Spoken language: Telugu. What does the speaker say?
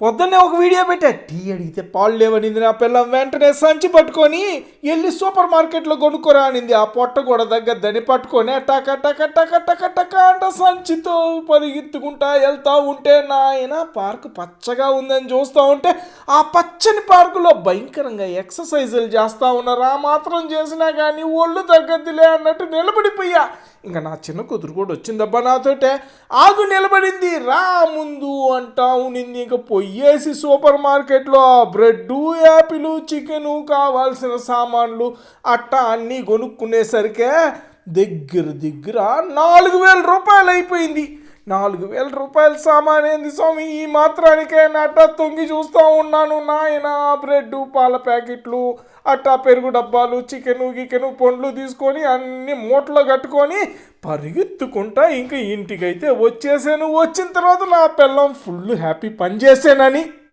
పొద్దున్నే ఒక వీడియో పెట్టా. టీ అడిగితే పాలు లేవనింది నా పిల్లం. వెంటనే సంచి పట్టుకొని వెళ్ళి సూపర్ మార్కెట్లో కొనుక్కోరా అనింది. ఆ పొట్ట కూడా దగ్గరదని పట్టుకొని టక టక టక టక టక అంట సంచితో పరిగెత్తుకుంటా వెళ్తా ఉంటే నాయన పార్క్ పచ్చగా ఉందని చూస్తూ ఉంటే ఆ పచ్చని పార్కులో భయంకరంగా ఎక్సర్సైజులు చేస్తూ ఉన్నారు ఆ మాత్రం చేసినా కానీ ఒళ్ళు తగ్గద్దిలే అన్నట్టు నిలబడిపోయా. ఇంకా నా చిన్న కూతురు కూడా వచ్చిందబ్బా నాతోటే. ఆగు నిలబడింది. రా ముందు అంటా ఉనింది ఇంకా పొయ్యేసి సూపర్ మార్కెట్లో. బ్రెడ్ యాపిలు చికెను కావాల్సిన సామాన్లు అట్టా అన్నీ కొనుక్కునేసరికే దగ్గర దగ్గర నాలుగు వేల రూపాయలు అయిపోయింది నాలుగు వేల రూపాయల సామాన్ ఏంది స్వామి? ఈ మాత్రానికే అట్టా తొంగి చూస్తూ ఉన్నాను నాయన. బ్రెడ్ పాల ప్యాకెట్లు అట్టా పెరుగు డబ్బాలు చికెను గికెను పండ్లు తీసుకొని అన్ని మూటలో కట్టుకొని పరిగెత్తుకుంటా ఇంకా ఇంటికైతే వచ్చేసాను. వచ్చిన తర్వాత నా పిల్లం ఫుల్ హ్యాపీ పని చేసానని.